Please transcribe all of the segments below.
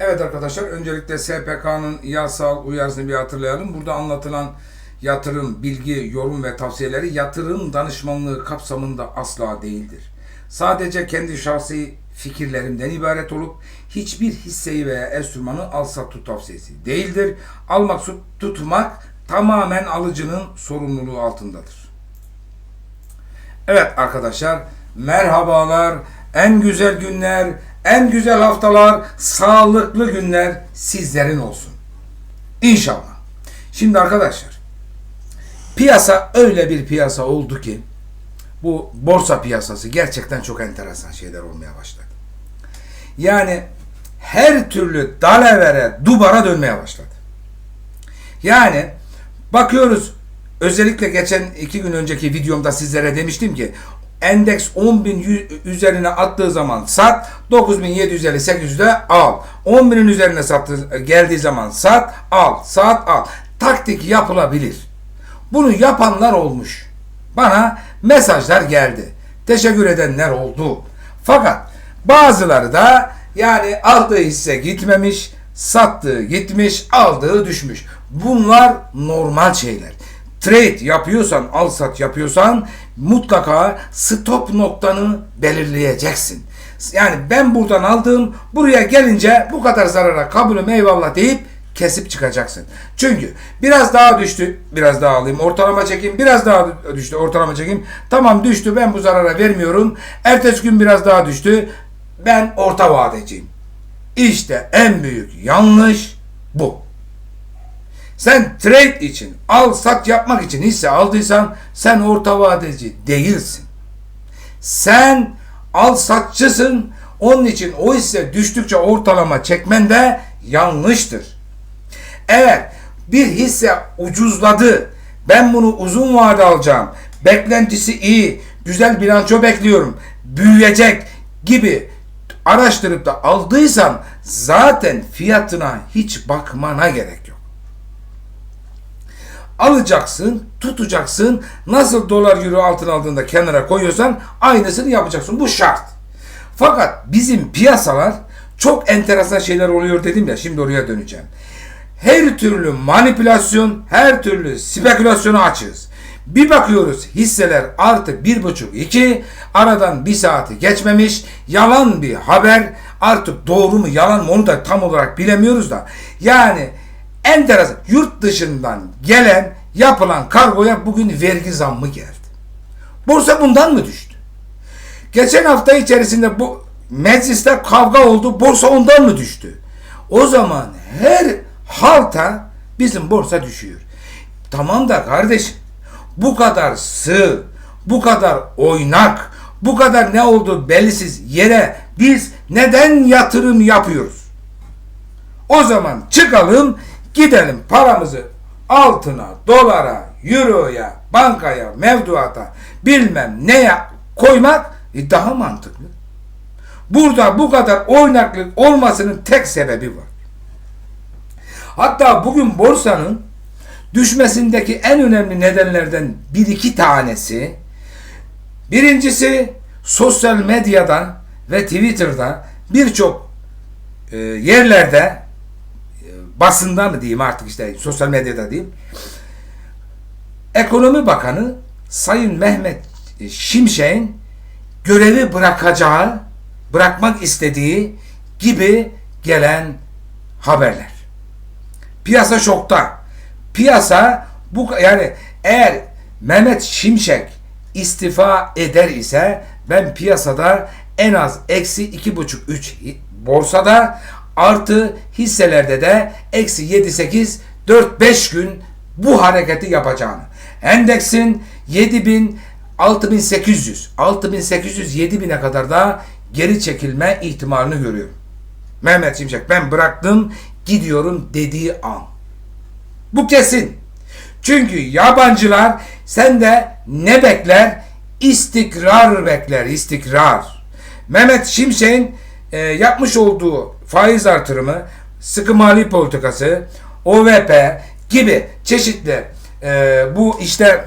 Evet arkadaşlar öncelikle SPK'nın yasal uyarısını bir hatırlayalım. Burada anlatılan yatırım, bilgi, yorum ve tavsiyeleri yatırım danışmanlığı kapsamında asla değildir. Sadece kendi şahsi fikirlerimden ibaret olup hiçbir hisseyi veya enstrümanı al sat tut tavsiyesi değildir. Almak tutmak tamamen alıcının sorumluluğu altındadır. Evet arkadaşlar merhabalar. En güzel günler, en güzel haftalar, sağlıklı günler sizlerin olsun. İnşallah. Şimdi arkadaşlar piyasa öyle bir piyasa oldu ki bu borsa piyasası gerçekten çok enteresan şeyler olmaya başladı. Yani her türlü dalavere, dubara dönmeye başladı. Yani bakıyoruz özellikle geçen iki gün önceki videomda sizlere demiştim ki endeks 10.000 üzerine attığı zaman sat 9.750 800'de al. 10.000'in üzerine sattı, geldiği zaman sat al. Sat al. Taktik yapılabilir. Bunu yapanlar olmuş. Bana mesajlar geldi. Teşekkür edenler oldu. Fakat bazıları da yani aldığı hisse gitmemiş sattığı gitmiş aldığı düşmüş. Bunlar normal şeyler. Trade yapıyorsan, al sat yapıyorsan mutlaka stop noktanı belirleyeceksin. Yani ben buradan aldım, buraya gelince bu kadar zarara kabulüm eyvallah deyip kesip çıkacaksın. Çünkü biraz daha düştü, biraz daha alayım, ortalama çekeyim, biraz daha düştü, ortalama çekeyim. Tamam düştü, ben bu zarara vermiyorum. Ertesi gün biraz daha düştü, ben orta vadeciyim. İşte en büyük yanlış bu. Sen trade için, al sat yapmak için hisse aldıysan sen orta vadeci değilsin. Sen al satçısın. Onun için o hisse düştükçe ortalama çekmen de yanlıştır. Eğer bir hisse ucuzladı, ben bunu uzun vade alacağım, beklentisi iyi, güzel bilanço bekliyorum, büyüyecek gibi araştırıp da aldıysan zaten fiyatına hiç bakmana gerek yok alacaksın, tutacaksın. Nasıl dolar euro altın aldığında kenara koyuyorsan aynısını yapacaksın. Bu şart. Fakat bizim piyasalar çok enteresan şeyler oluyor dedim ya şimdi oraya döneceğim. Her türlü manipülasyon, her türlü spekülasyona açığız. Bir bakıyoruz hisseler artık bir buçuk iki aradan bir saati geçmemiş yalan bir haber artık doğru mu yalan mı onu da tam olarak bilemiyoruz da yani enteresan yurt dışından gelen yapılan kargoya bugün vergi zammı geldi. Borsa bundan mı düştü? Geçen hafta içerisinde bu mecliste kavga oldu. Borsa ondan mı düştü? O zaman her halta bizim borsa düşüyor. Tamam da kardeşim bu kadar sığ, bu kadar oynak, bu kadar ne oldu belirsiz yere biz neden yatırım yapıyoruz? O zaman çıkalım Gidelim paramızı altına, dolara, euroya, bankaya, mevduata bilmem neye koymak e, daha mantıklı. Burada bu kadar oynaklık olmasının tek sebebi var. Hatta bugün borsanın düşmesindeki en önemli nedenlerden bir iki tanesi birincisi sosyal medyadan ve Twitter'da birçok e, yerlerde basında mı diyeyim artık işte sosyal medyada diyeyim. Ekonomi Bakanı Sayın Mehmet Şimşek'in görevi bırakacağı, bırakmak istediği gibi gelen haberler. Piyasa şokta. Piyasa bu yani eğer Mehmet Şimşek istifa eder ise ben piyasada en az eksi iki buçuk üç borsada Artı hisselerde de eksi 7 8 4 5 gün bu hareketi yapacağını. Endeksin 7000 6800 6800 7000'e kadar da geri çekilme ihtimalini görüyorum. Mehmet Şimşek ben bıraktım gidiyorum dediği an. Bu kesin. Çünkü yabancılar sende ne bekler? İstikrar bekler, istikrar. Mehmet Şimşek'in e, yapmış olduğu faiz artırımı, sıkı mali politikası, OVP gibi çeşitli e, bu işte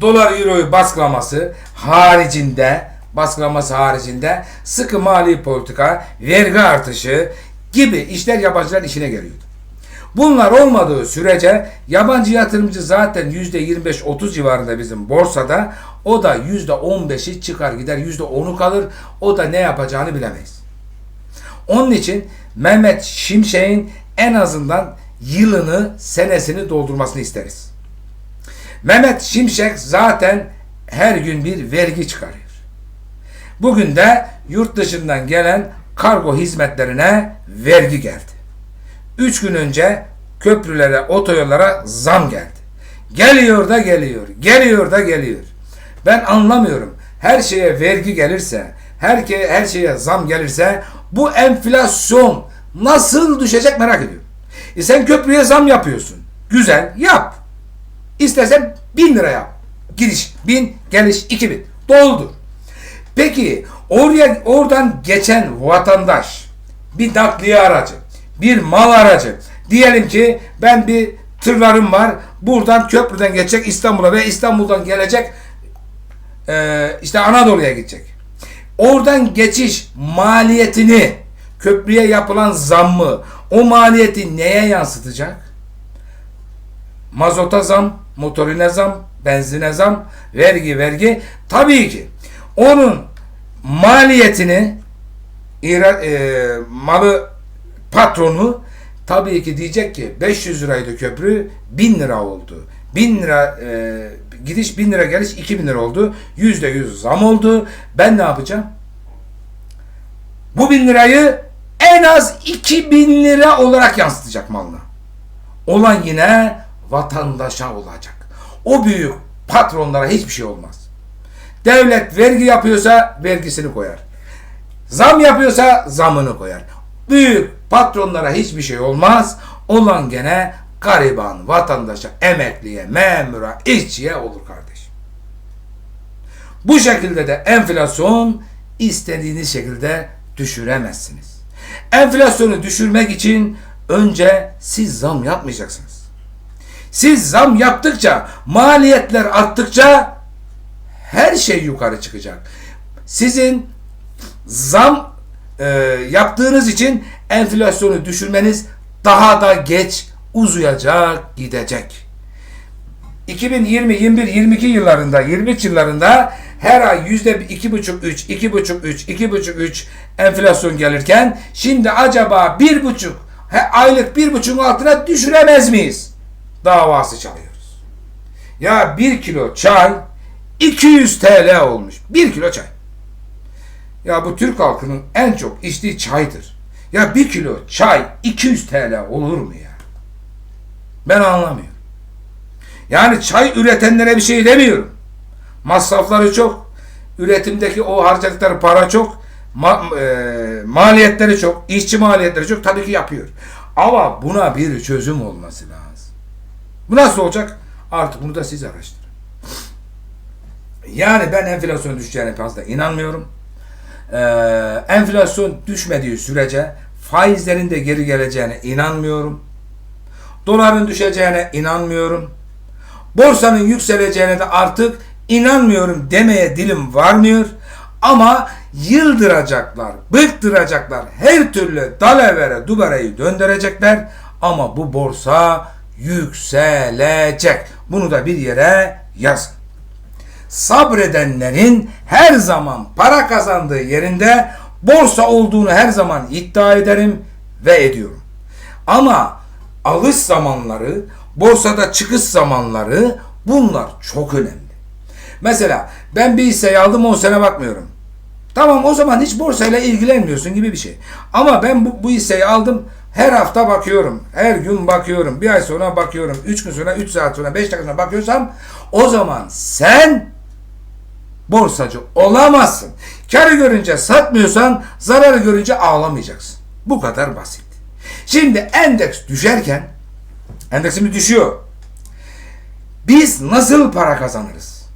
dolar euroyu baskılaması haricinde baskılaması haricinde sıkı mali politika, vergi artışı gibi işler yabancılar işine geliyordu. Bunlar olmadığı sürece yabancı yatırımcı zaten %25-30 civarında bizim borsada o da %15'i çıkar gider %10'u kalır o da ne yapacağını bilemeyiz. Onun için Mehmet Şimşek'in en azından yılını senesini doldurmasını isteriz. Mehmet Şimşek zaten her gün bir vergi çıkarıyor. Bugün de yurt dışından gelen kargo hizmetlerine vergi geldi. 3 gün önce köprülere, otoyollara zam geldi. Geliyor da geliyor, geliyor da geliyor. Ben anlamıyorum. Her şeye vergi gelirse, her, her şeye zam gelirse bu enflasyon nasıl düşecek merak ediyorum. E sen köprüye zam yapıyorsun. Güzel, yap. İstersen bin lira yap. Giriş bin, geliş iki bin. Doldur. Peki oraya oradan geçen vatandaş bir nakliye aracı, bir mal aracı. Diyelim ki ben bir tırlarım var. Buradan köprüden geçecek İstanbul'a ve İstanbul'dan gelecek e, işte Anadolu'ya gidecek. Oradan geçiş maliyetini köprüye yapılan zammı o maliyeti neye yansıtacak? Mazota zam, motorine zam, benzine zam, vergi vergi. Tabii ki onun maliyetini e, malı patronu tabii ki diyecek ki 500 liraydı köprü 1000 lira oldu. 1000 lira e, gidiş 1000 lira geliş 2000 lira oldu. %100 zam oldu. Ben ne yapacağım? Bu 1000 lirayı en az 2000 lira olarak yansıtacak malına. Olan yine vatandaşa olacak. O büyük patronlara hiçbir şey olmaz. Devlet vergi yapıyorsa vergisini koyar. Zam yapıyorsa zamını koyar. Büyük patronlara hiçbir şey olmaz. Olan gene gariban vatandaşa, emekliye, memura, işçiye olur kardeş. Bu şekilde de enflasyon istediğiniz şekilde düşüremezsiniz. Enflasyonu düşürmek için önce siz zam yapmayacaksınız. Siz zam yaptıkça, maliyetler arttıkça her şey yukarı çıkacak. Sizin zam e, yaptığınız için enflasyonu düşürmeniz daha da geç uzayacak, gidecek. 2020, 21, 22 yıllarında, 23 yıllarında her ay yüzde iki buçuk, üç, iki buçuk, üç, iki buçuk, üç enflasyon gelirken şimdi acaba bir buçuk, aylık bir buçuk altına düşüremez miyiz? Davası çalıyoruz. Ya bir kilo çay 200 TL olmuş. Bir kilo çay. Ya bu Türk halkının en çok içtiği çaydır. Ya bir kilo çay 200 TL olur mu ya? Ben anlamıyorum. Yani çay üretenlere bir şey demiyorum. Masrafları çok. Üretimdeki o harcadıkları para çok. Ma e maliyetleri çok. işçi maliyetleri çok. Tabii ki yapıyor. Ama buna bir çözüm olması lazım. Bu nasıl olacak? Artık bunu da siz araştırın. Yani ben enflasyon düşeceğine fazla inanmıyorum e, enflasyon düşmediği sürece faizlerin de geri geleceğine inanmıyorum. Doların düşeceğine inanmıyorum. Borsanın yükseleceğine de artık inanmıyorum demeye dilim varmıyor. Ama yıldıracaklar, bıktıracaklar, her türlü dalavere dubareyi döndürecekler. Ama bu borsa yükselecek. Bunu da bir yere yazın sabredenlerin her zaman para kazandığı yerinde borsa olduğunu her zaman iddia ederim ve ediyorum. Ama alış zamanları, borsada çıkış zamanları bunlar çok önemli. Mesela ben bir hisseyi aldım 10 sene bakmıyorum. Tamam o zaman hiç borsayla ilgilenmiyorsun gibi bir şey. Ama ben bu, bu hisseyi aldım her hafta bakıyorum. Her gün bakıyorum. Bir ay sonra bakıyorum. Üç gün sonra, üç saat sonra, beş dakika sonra bakıyorsam o zaman sen borsacı olamazsın. Karı görünce satmıyorsan zararı görünce ağlamayacaksın. Bu kadar basit. Şimdi endeks düşerken endeksimiz düşüyor. Biz nasıl para kazanırız?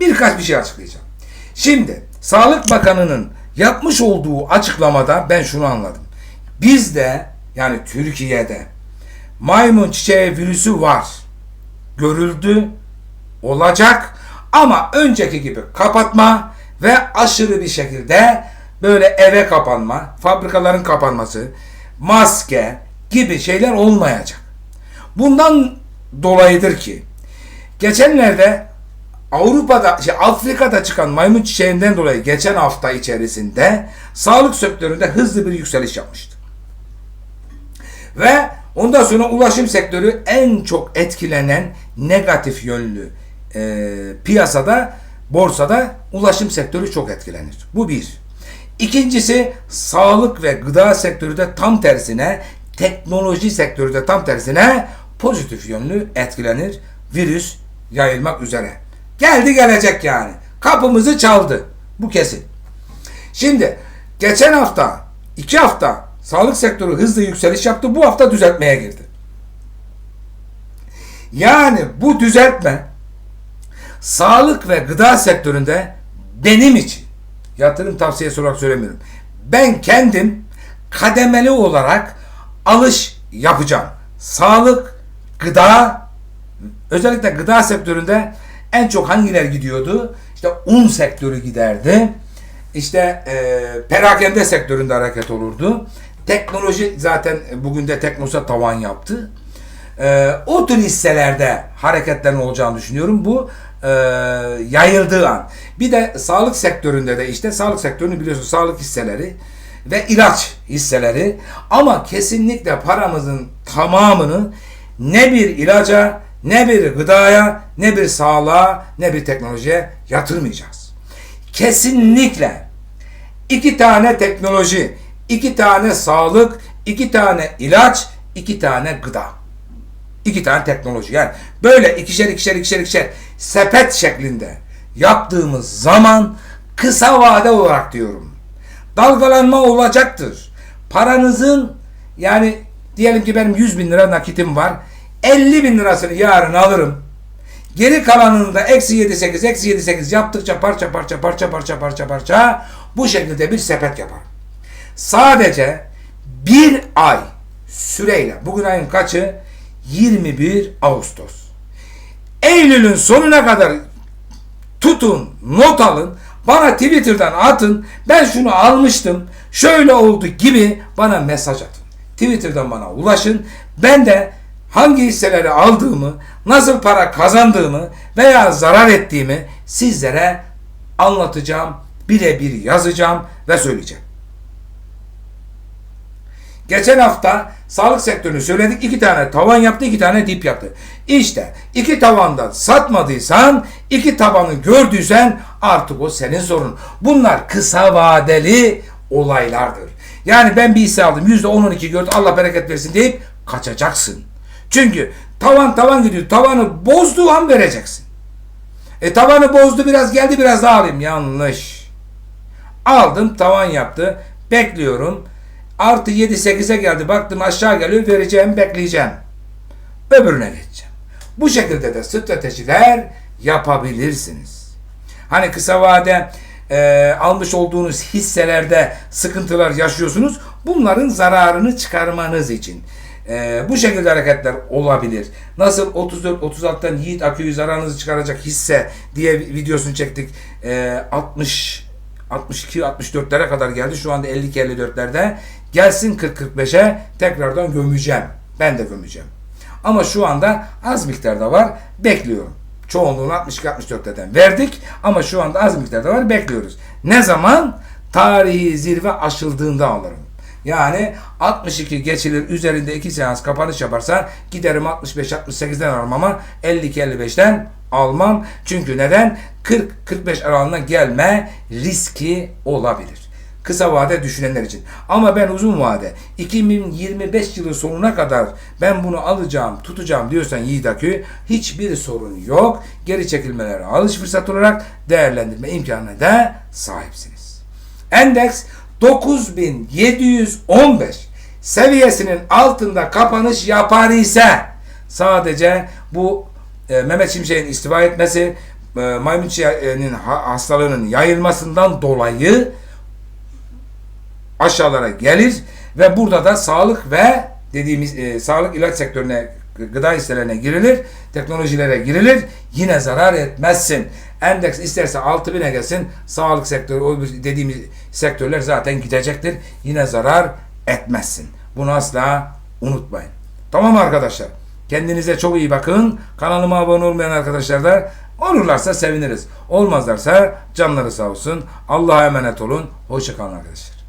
Birkaç bir şey açıklayacağım. Şimdi Sağlık Bakanı'nın yapmış olduğu açıklamada ben şunu anladım. Bizde yani Türkiye'de maymun çiçeği virüsü var. Görüldü, olacak ama önceki gibi kapatma ve aşırı bir şekilde böyle eve kapanma, fabrikaların kapanması, maske gibi şeyler olmayacak. Bundan dolayıdır ki geçenlerde Avrupa'da, şey, Afrika'da çıkan maymun çiçeğinden dolayı geçen hafta içerisinde sağlık sektöründe hızlı bir yükseliş yapmıştı. Ve ondan sonra ulaşım sektörü en çok etkilenen negatif yönlü e, piyasada, borsada ulaşım sektörü çok etkilenir. Bu bir. İkincisi sağlık ve gıda sektörü de tam tersine, teknoloji sektörü de tam tersine pozitif yönlü etkilenir. Virüs yayılmak üzere. Geldi gelecek yani. Kapımızı çaldı. Bu kesin. Şimdi geçen hafta, iki hafta sağlık sektörü hızlı yükseliş yaptı. Bu hafta düzeltmeye girdi. Yani bu düzeltme sağlık ve gıda sektöründe benim için yatırım tavsiyesi olarak söylemiyorum. Ben kendim kademeli olarak alış yapacağım. Sağlık, gıda, özellikle gıda sektöründe en çok hangiler gidiyordu? İşte un sektörü giderdi. İşte e, perakende sektöründe hareket olurdu. Teknoloji zaten bugün de Teknosa tavan yaptı. E, o tür hisselerde hareketlerin olacağını düşünüyorum. Bu e, yayıldığı an. Bir de sağlık sektöründe de işte sağlık sektörünü biliyorsun sağlık hisseleri ve ilaç hisseleri ama kesinlikle paramızın tamamını ne bir ilaca ne bir gıdaya ne bir sağlığa ne bir teknolojiye yatırmayacağız. Kesinlikle iki tane teknoloji, iki tane sağlık, iki tane ilaç, iki tane gıda. İki tane teknoloji. Yani böyle ikişer ikişer ikişer ikişer sepet şeklinde yaptığımız zaman kısa vade olarak diyorum. Dalgalanma olacaktır. Paranızın yani diyelim ki benim 100 bin lira nakitim var. 50 bin lirasını yarın alırım. Geri kalanını da eksi 7 8 eksi 7 8 yaptıkça parça parça parça parça parça parça bu şekilde bir sepet yaparım. Sadece bir ay süreyle bugün ayın kaçı? 21 Ağustos. Eylül'ün sonuna kadar tutun, not alın, bana Twitter'dan atın, ben şunu almıştım, şöyle oldu gibi bana mesaj atın. Twitter'dan bana ulaşın, ben de hangi hisseleri aldığımı, nasıl para kazandığımı veya zarar ettiğimi sizlere anlatacağım, birebir yazacağım ve söyleyeceğim. Geçen hafta sağlık sektörünü söyledik. iki tane tavan yaptı, iki tane dip yaptı. İşte iki tavandan satmadıysan, iki tabanı gördüysen artık o senin sorun. Bunlar kısa vadeli olaylardır. Yani ben bir hisse aldım, yüzde on iki gördü, Allah bereket versin deyip kaçacaksın. Çünkü tavan tavan gidiyor. Tavanı bozduğu an vereceksin. E tavanı bozdu biraz geldi biraz daha alayım. Yanlış. Aldım tavan yaptı. Bekliyorum. Artı 7-8'e geldi. Baktım aşağı geliyor. Vereceğim bekleyeceğim. Öbürüne geçeceğim. Bu şekilde de stratejiler yapabilirsiniz. Hani kısa vade e, almış olduğunuz hisselerde sıkıntılar yaşıyorsunuz. Bunların zararını çıkarmanız için. E, bu şekilde hareketler olabilir. Nasıl 34-36'dan Yiğit Akü'yü zararınızı çıkaracak hisse diye videosunu çektik. E, 60 62-64'lere kadar geldi. Şu anda 52-54'lerde. Gelsin 40-45'e tekrardan gömeceğim. Ben de gömeceğim. Ama şu anda az miktarda var. Bekliyorum. Çoğunluğunu 62-64'ten verdik. Ama şu anda az miktarda var. Bekliyoruz. Ne zaman? Tarihi zirve aşıldığında alırım. Yani 62 geçilir üzerinde 2 seans kapanış yaparsa giderim 65-68'den alırım ama 52-55'ten almam. Çünkü neden? 40-45 aralığına gelme riski olabilir. Kısa vade düşünenler için. Ama ben uzun vade 2025 yılı sonuna kadar ben bunu alacağım, tutacağım diyorsan Yiğidakü hiçbir sorun yok. Geri çekilmeleri alış fırsat olarak değerlendirme imkanına da sahipsiniz. Endeks 9715 seviyesinin altında kapanış yapar ise sadece bu e, Mehmet Şimşek'in istifa etmesi e, maymun hastalığının yayılmasından dolayı aşağılara gelir ve burada da sağlık ve dediğimiz e, sağlık ilaç sektörüne gıda hisselerine girilir, teknolojilere girilir. Yine zarar etmezsin. Endeks isterse 6000'e gelsin. Sağlık sektörü o dediğimiz sektörler zaten gidecektir. Yine zarar etmezsin. Bunu asla unutmayın. Tamam arkadaşlar? Kendinize çok iyi bakın. Kanalıma abone olmayan arkadaşlar da olurlarsa seviniriz. Olmazlarsa canları sağ olsun. Allah'a emanet olun. Hoşçakalın arkadaşlar.